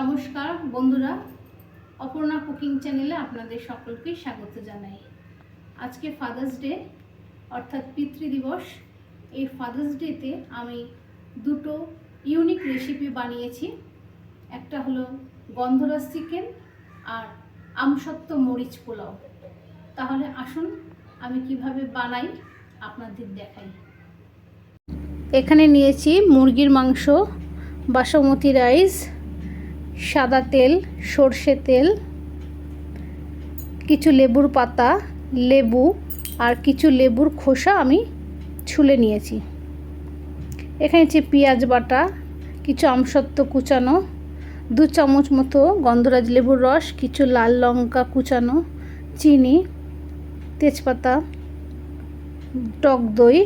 নমস্কার, বন্ধুরা। অপর্ণা কুকিং চ্যানেলে আপনাদের সকলকে স্বাগত জানাই। আজকে ফাদার্স ডে অর্থাৎ পিতৃদিবস এই ফাদার্স ডেতে আমি দুটো ইউনিক রেসিপি বানিয়েছি। একটা হলো গন্ধরাজ চিকেন আর আমসত্ত্ব মরিচ পোলাও। তাহলে আসুন, আমি কীভাবে বানাই আপনাদের দেখাই। এখানে নিয়েছি মুরগির মাংস, বাসমতি রাইস সাদা তেল, সর্ষে তেল, কিছু লেবুর পাতা, লেবু আর কিছু লেবুর খোসা আমি ছুলে নিয়েছি। এখানে হচ্ছে পেঁয়াজ বাটা, কিছু আমসত্ত্ব কুচানো, দু চামচ মতো গন্ধরাজ লেবুর রস, কিছু লাল লঙ্কা কুচানো, চিনি, তেজপাতা, টক দই,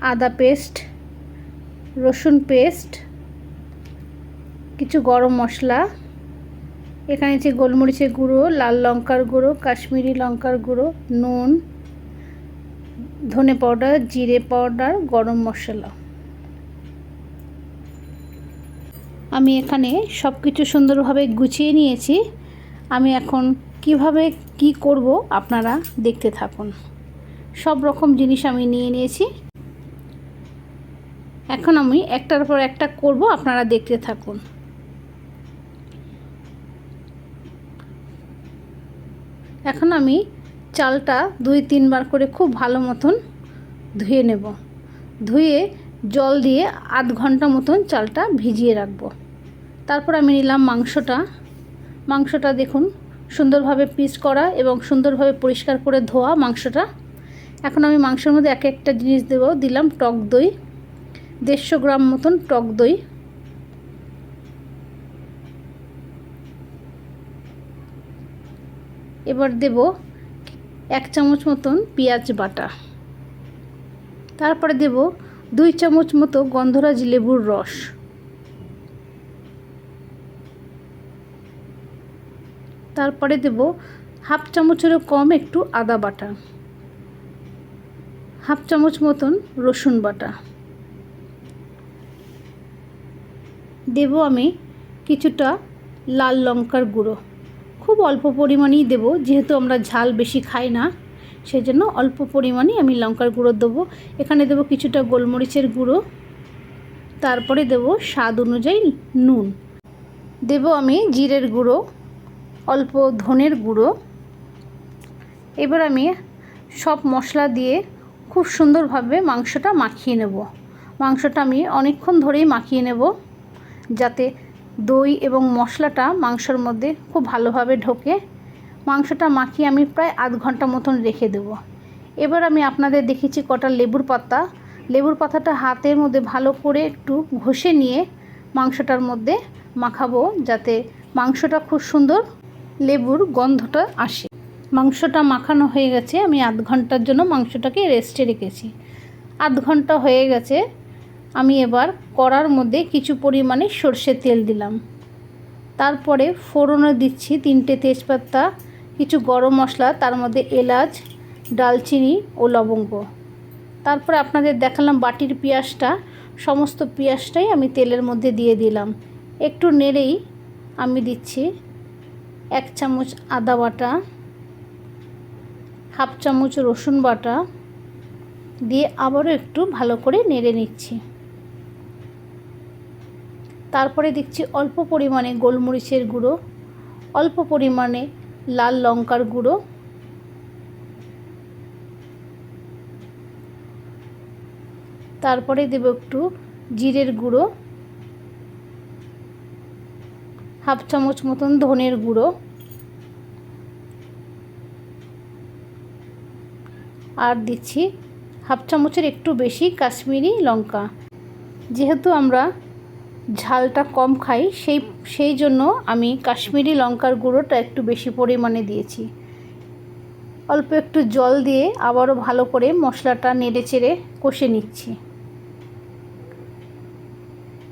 আদা পেস্ট, রসুন পেস্ট কিছু গরম মশলা। এখানে যে গোলমরিচের গুঁড়ো, লাল লঙ্কার গুঁড়ো, কাশ্মীরি লঙ্কার গুঁড়ো, নুন, ধনে পাউডার, জিরে পাউডার, গরম মশলা। আমি এখানে সব কিছু সুন্দরভাবে গুছিয়ে নিয়েছি। আমি এখন কীভাবে কি করব আপনারা দেখতে থাকুন। সব রকম জিনিস আমি নিয়ে নিয়েছি। এখন আমি একটার পর একটা করব, আপনারা দেখতে থাকুন। এখন আমি চালটা দুই তিনবার করে খুব ভালো মতন ধুয়ে নেব। ধুয়ে জল দিয়ে আধ ঘণ্টা মতন চালটা ভিজিয়ে রাখব। তারপর আমি নিলাম মাংসটা। মাংসটা দেখুন সুন্দরভাবে পিস করা এবং সুন্দরভাবে পরিষ্কার করে ধোয়া মাংসটা। এখন আমি মাংসের মধ্যে এক একটা জিনিস দেব। দিলাম টক দই, দেড়শো গ্রাম মতন টক দই। এবার দেব এক চামচ মতন পেঁয়াজ বাটা। তারপরে দেব দুই চামচ মতো গন্ধরাজ লেবুর রস। তারপরে দেব হাফ চামচেরও কম একটু আদা বাটা। হাফ চামচ মতন রসুন বাটা। দেব আমি কিছুটা লাল লঙ্কার গুঁড়ো। খুব অল্প পরিমাণেই দেব, যেহেতু আমরা ঝাল বেশি খাই না সেই জন্য অল্প পরিমাণে আমি লঙ্কার গুঁড়ো দেবো। এখানে দেবো কিছুটা গোলমরিচের গুঁড়ো, তারপরে দেব স্বাদ অনুযায়ী নুন। দেব আমি জিরের গুঁড়ো, অল্প ধনের গুঁড়ো। এবার আমি সব মশলা দিয়ে খুব সুন্দরভাবে মাংসটা মাখিয়ে নেব। মাংসটা আমি অনেকক্ষণ ধরেই মাখিয়ে নেব, যাতে দই এবং মশলাটা মাংসর মধ্যে খুব ভালোভাবে ঢোকে। মাংসটা মাখিয়ে আমি প্রায় আধ ঘণ্টা মতন রেখে দেবো। এবার আমি আপনাদের দেখেছি কটা লেবুর পাতা। লেবুর পাতাটা হাতের মধ্যে ভালো করে একটু ঘষে নিয়ে মাংসটার মধ্যে মাখাবো যাতে মাংসটা খুব সুন্দর লেবুর গন্ধটা আসে। মাংসটা মাখানো হয়ে গেছে, আমি আধ ঘণ্টার জন্য মাংসটাকে রেস্টে রেখেছি। আধ ঘণ্টা হয়ে গেছে আমি এবার কড়ার মধ্যে কিছু পরিমাণে সর্ষের তেল দিলাম। তারপরে ফোড়নে দিচ্ছি তিনটে তেজপাতা, কিছু গরম মশলা, তার মধ্যে এলাচ, ডালচিনি ও লবঙ্গ। তারপরে আপনাদের দেখালাম বাটির পেঁয়াজটা। সমস্ত পেঁয়াজটাই আমি তেলের মধ্যে দিয়ে দিলাম। একটু নেড়েই আমি দিচ্ছি এক চামচ আদা বাটা, হাফ চামচ রসুন বাটা, দিয়ে আবারও একটু ভালো করে নেড়ে নিচ্ছি। তারপরে দিচ্ছি অল্প পরিমাণে গোলমরিচের গুঁড়ো, অল্প পরিমাণে লাল লঙ্কার গুঁড়ো, তারপরে দেব একটু জিরের গুঁড়ো, হাফ চামচ মতন ধনের গুঁড়ো, আর দিচ্ছি হাফ চামচের একটু বেশি কাশ্মীরি লঙ্কা। যেহেতু আমরা ঝালটা কম খাই, সেই সেই জন্য আমি কাশ্মীরি লঙ্কার গুঁড়োটা একটু বেশি পরিমাণে দিয়েছি। অল্প একটু জল দিয়ে আবারও ভালো করে মশলাটা নেড়ে চেড়ে কষে নিচ্ছি।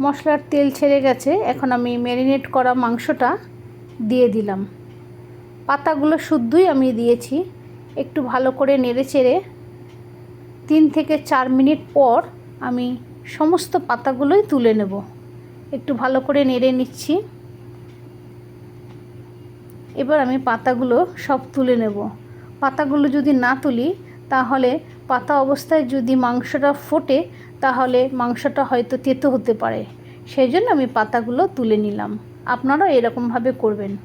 মশলার তেল ছেড়ে গেছে, এখন আমি ম্যারিনেট করা মাংসটা দিয়ে দিলাম। পাতাগুলো শুদ্ধই আমি দিয়েছি, একটু ভালো করে নেড়ে চেড়ে তিন থেকে চার মিনিট পর আমি সমস্ত পাতাগুলোই তুলে নেব। একটু ভালো করে নেড়ে নিচ্ছি। এবার আমি পাতাগুলো সব তুলে নেব। পাতাগুলো যদি না তুলি, তাহলে পাতা অবস্থায় যদি মাংসটা ফোটে, তাহলে মাংসটা হয়তো তেতো হতে পারে। সেই জন্য আমি পাতাগুলো তুলে নিলাম। আপনারাও এরকমভাবে করবেন।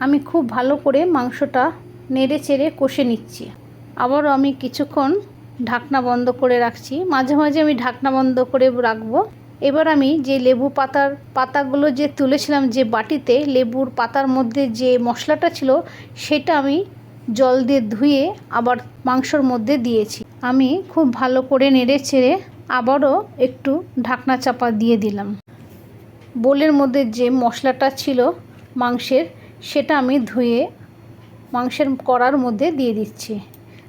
আমি খুব ভালো করে মাংসটা নেড়ে চেড়ে কষে নিচ্ছি। আবারও আমি কিছুক্ষণ ঢাকনা বন্ধ করে রাখছি। মাঝে মাঝে আমি ঢাকনা বন্ধ করে রাখব। এবার আমি যে লেবু পাতার পাতাগুলো যে তুলেছিলাম যে বাটিতে, লেবুর পাতার মধ্যে যে মশলাটা ছিল, সেটা আমি জল দিয়ে ধুয়ে আবার মাংসর মধ্যে দিয়েছি। আমি খুব ভালো করে নেড়ে চেড়ে আবারও একটু ঢাকনা চাপা দিয়ে দিলাম। বোলের মধ্যে যে মশলাটা ছিল মাংসের, সেটা আমি ধুয়ে মাংসের কড়ার মধ্যে দিয়ে দিচ্ছি।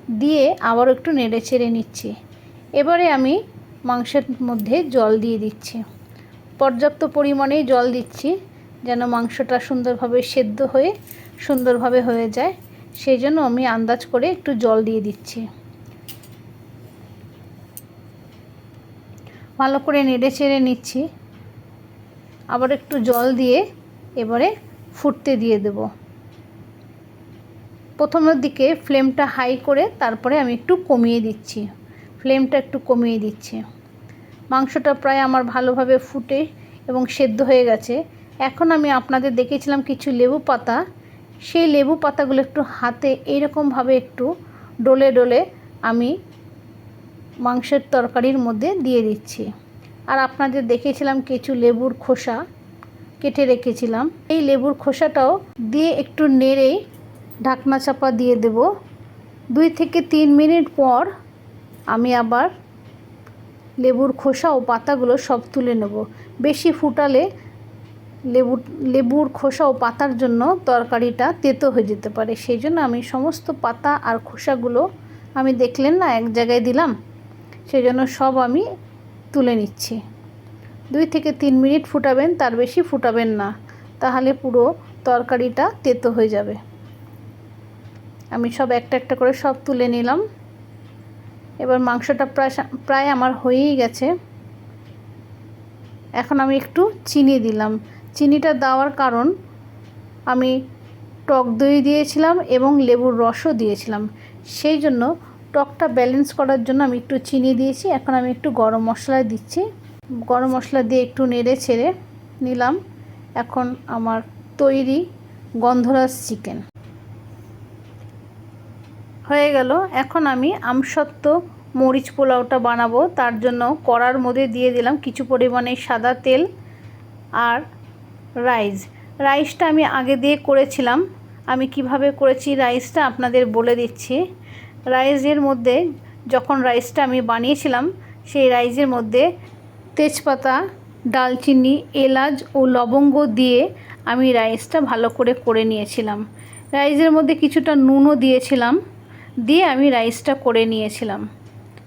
দিয়ে আবার একটু নেড়ে চেড়ে নিচ্ছি। এবারে আমি মাংসের মধ্যে জল দিয়ে দিচ্ছি। পর্যাপ্ত পরিমাণেই জল দিচ্ছি যেন মাংসটা সুন্দরভাবে সেদ্ধ হয়ে, সুন্দরভাবে হয়ে যায়। সেই জন্য আমি আন্দাজ করে একটু জল দিয়ে দিচ্ছি। ভালো করে নেড়ে চেড়ে নিচ্ছি। আবার একটু জল দিয়ে এবারে ফুটতে দিয়ে দেব। প্রথমের দিকে ফ্লেমটা হাই করে তারপরে আমি একটু কমিয়ে দিচ্ছি। ফ্লেমটা একটু কমিয়ে দিচ্ছি। মাংসটা প্রায় আমার ভালোভাবে ফুটে এবং সেদ্ধ হয়ে গেছে। এখন আমি আপনাদের দেখেছিলাম কিছু লেবু পাতা। সেই লেবু পাতাগুলো একটু হাতে এইরকমভাবে একটু ডলে ডলে আমি মাংসের তরকারির মধ্যে দিয়ে দিচ্ছি। আর আপনাদের দেখেছিলাম কিছু লেবুর খোসা কেটে রেখেছিলাম। এই লেবুর খোসাটাও দিয়ে একটু নেড়ে ঢাকনা চাপা দিয়ে দেব। দুই থেকে তিন মিনিট পর আমি আবার লেবুর খোসা ও পাতাগুলো সব তুলে নেব। বেশি ফুটালে লেবু, লেবুর খোসা ও পাতার জন্য তরকারিটা তেতো হয়ে যেতে পারে। সেই জন্য আমি সমস্ত পাতা আর খোসাগুলো আমি দেখলেন না, এক জায়গায় দিলাম। সেই জন্য সব আমি তুলে নিচ্ছি। দুই থেকে তিন মিনিট ফুটাবেন, তার বেশি ফুটাবেন না। তাহলে পুরো তরকারিটা তেতো হয়ে যাবে। আমি সব একটা একটা করে সব তুলে নিলাম। এবার মাংসটা প্রায় প্রায় আমার হয়েই গেছে। এখন আমি একটু চিনি দিলাম। চিনিটা দেওয়ার কারণ আমি টক দই দিয়েছিলাম এবং লেবুর রসও দিয়েছিলাম। সেই জন্য টকটা ব্যালেন্স করার জন্য আমি একটু চিনি দিয়েছি। এখন আমি একটু গরম মশলা দিচ্ছি। গরম মশলা দিয়ে একটু নেড়ে ছেড়ে নিলাম। এখন আমার তৈরি গন্ধরাজ চিকেন হয়ে গেল। এখন আমি আমসত্ত্ব মরিচ পোলাওটা বানাবো। তার জন্য কড়ার মধ্যে দিয়ে দিলাম কিছু পরিমাণে সাদা তেল আর রাইস। রাইসটা আমি আগে দিয়ে করেছিলাম। আমি কীভাবে করেছি রাইসটা আপনাদের বলে দিচ্ছি। রাইসের মধ্যে যখন রাইসটা আমি বানিয়েছিলাম, সেই রাইসের মধ্যে তেজপাতা, ডালচিনি, এলাচ ও লবঙ্গ দিয়ে আমি রাইসটা ভালো করে করে নিয়েছিলাম। রাইসের মধ্যে কিছুটা নুনও দিয়েছিলাম। দিয়ে আমি রাইসটা করে নিয়েছিলাম।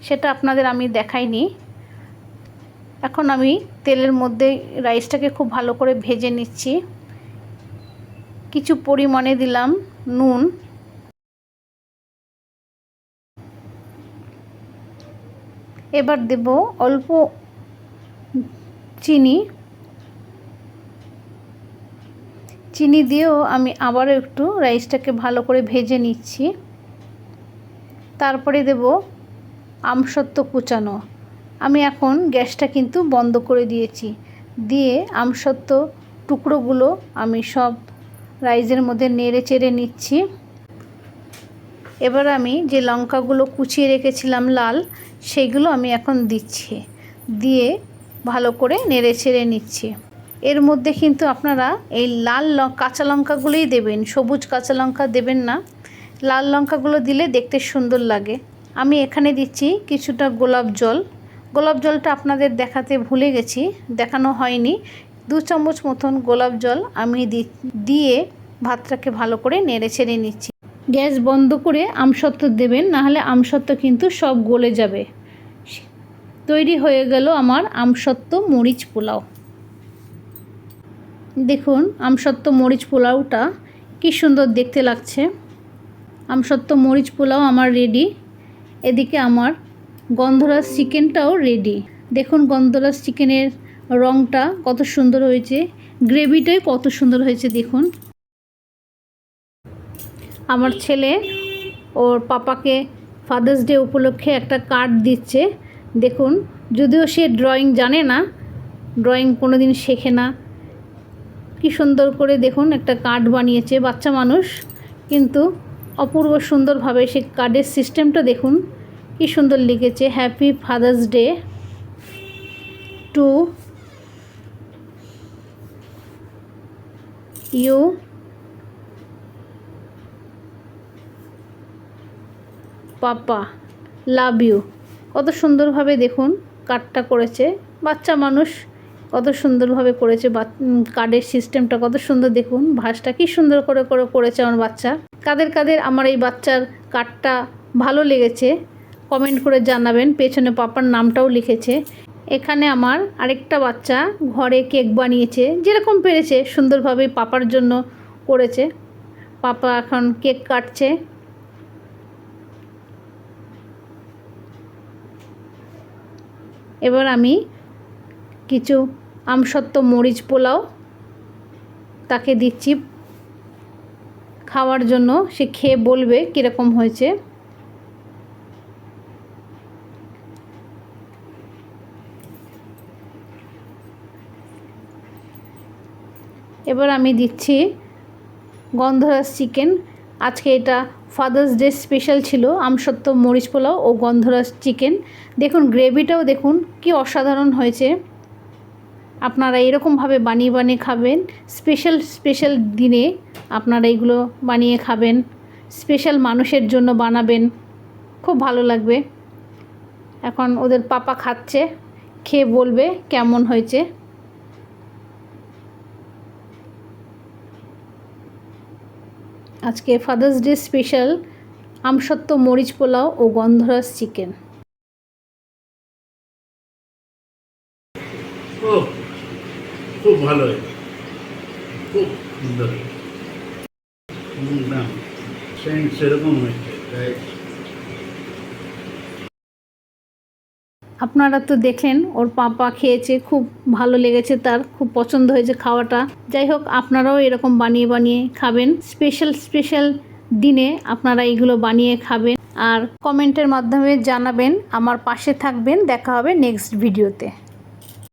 সেটা আপনাদের আমি দেখাইনি। এখন আমি তেলের মধ্যে রাইসটাকে খুব ভালো করে ভেজে নিচ্ছি। কিছু পরিমাণে দিলাম নুন। এবার দেব অল্প চিনি। চিনি দিয়েও আমি আবারও একটু রাইসটাকে ভালো করে ভেজে নিচ্ছি। তারপরে দেব আমসত্ত্ব কুচানো। আমি এখন গ্যাসটা কিন্তু বন্ধ করে দিয়েছি। দিয়ে আমসত্ত্ব টুকরোগুলো আমি সব রাইসের মধ্যে নেড়ে চেড়ে নিচ্ছি। এবার আমি যে লঙ্কাগুলো কুচিয়ে রেখেছিলাম লাল, সেইগুলো আমি এখন দিচ্ছি। দিয়ে ভালো করে নেড়ে ছেড়ে নিচ্ছি। এর মধ্যে কিন্তু আপনারা এই লাল কাঁচা লঙ্কাগুলোই দেবেন। সবুজ কাঁচা লঙ্কা দেবেন না। লাল লঙ্কাগুলো দিলে দেখতে সুন্দর লাগে। আমি এখানে দিচ্ছি কিছুটা গোলাপ জল। গোলাপ জলটা আপনাদের দেখাতে ভুলে গেছি, দেখানো হয়নি। দু চামচ মতন গোলাপ জল আমি দিয়ে ভাতটাকে ভালো করে নেড়ে ছেড়ে নিচ্ছি। গ্যাস বন্ধ করে আমসত্ত্ব দেবেন, নাহলে আমসত্ত্ব কিন্তু সব গলে যাবে। তৈরি হয়ে গেল আমার আমসত্ত্ব মরিচ পোলাও। দেখুন, আমসত্ত্ব মরিচ পোলাওটা কি সুন্দর দেখতে লাগছে। আমসত্ত্ব মরিচ পোলাও আমার রেডি এদিকে আমার গন্ধরাজ চিকেনটাও রেডি দেখুন গন্ধরাজ চিকেনের রঙটা কত সুন্দর হয়েছে। গ্রেভিটাই কত সুন্দর হয়েছে, দেখুন। আমার ছেলে ওর পাপাকে ফাদার্স ডে উপলক্ষে একটা কার্ড দিচ্ছে। দেখুন, যদিও সে ড্রয়িং জানে না ড্রয়িং কোনো দিন শেখে না। কি সুন্দর করে দেখুন একটা কার্ড বানিয়েছে, বাচ্চা মানুষ। কিন্তু অপূর্ব সুন্দরভাবে সে কার্ডের সিস্টেমটা দেখুন। কি সুন্দর লিখেছে happy father's day to you papa love you কত সুন্দরভাবে দেখুন, কার্ডটা করেছে। বাচ্চা মানুষ কত সুন্দরভাবে করেছে কার্ডের সিস্টেমটা কত সুন্দর, দেখুন ভাসটা কি সুন্দর করে করে করেছে আমার বাচ্চা। কাদের কাদের আমার এই বাচ্চার কার্ডটা ভালো লেগেছে কমেন্ট করে জানাবেন, পেছনে পাপার নামটাও লিখেছে। এখানে আমার আরেকটা বাচ্চা ঘরে কেক বানিয়েছে, যেরকম পেরেছে, সুন্দরভাবে পাপার জন্য করেছে। পাপা এখন কেক কাটছে। এবার আমি কিছু আমসত্ত্ব মরিচ পোলাও তাকে দিচ্ছি। খাওয়ার জন্য সে খেয়ে বলবে কীরকম হয়েছে। এবার আমি দিচ্ছি গন্ধরাজ চিকেন। আজকে এটা ফাদার্স ডে স্পেশাল ছিল, আমসত্ত্ব মরিচ পোলাও ও গন্ধরাজ চিকেন। দেখুন, গ্রেভিটাও দেখুন, কি অসাধারণ হয়েছে। আপনারা এরকমভাবে বানিয়ে বানিয়ে খাবেন। স্পেশাল স্পেশাল দিনে আপনারা এইগুলো বানিয়ে খাবেন। স্পেশাল মানুষের জন্য বানাবেন। খুব ভালো লাগবে। এখন ওদের পাপা খাচ্ছে। খেয়ে বলবে কেমন হয়েছে। আজকে ফাদার্স ডে স্পেশাল আমসত্ত্ব মরিচ পোলাও ও গন্ধরাজ চিকেন ও খুব ভালো হয়েছে খুব সুন্দর। সেন্ট সেরকম হয়েছে তাই আপনারা তো দেখলেন ওর পাপা খেয়েছে খুব ভালো লেগেছে তার খুব পছন্দ হয়েছে খাওয়াটা। যাই হোক আপনারাও এরকম বানিয়ে বানিয়ে খাবেন। স্পেশাল স্পেশাল দিনে আপনারা এইগুলো বানিয়ে খাবেন। আর কমেন্টের মাধ্যমে জানাবেন আমার পাশে থাকবেন। দেখা হবে নেক্সট ভিডিওতে।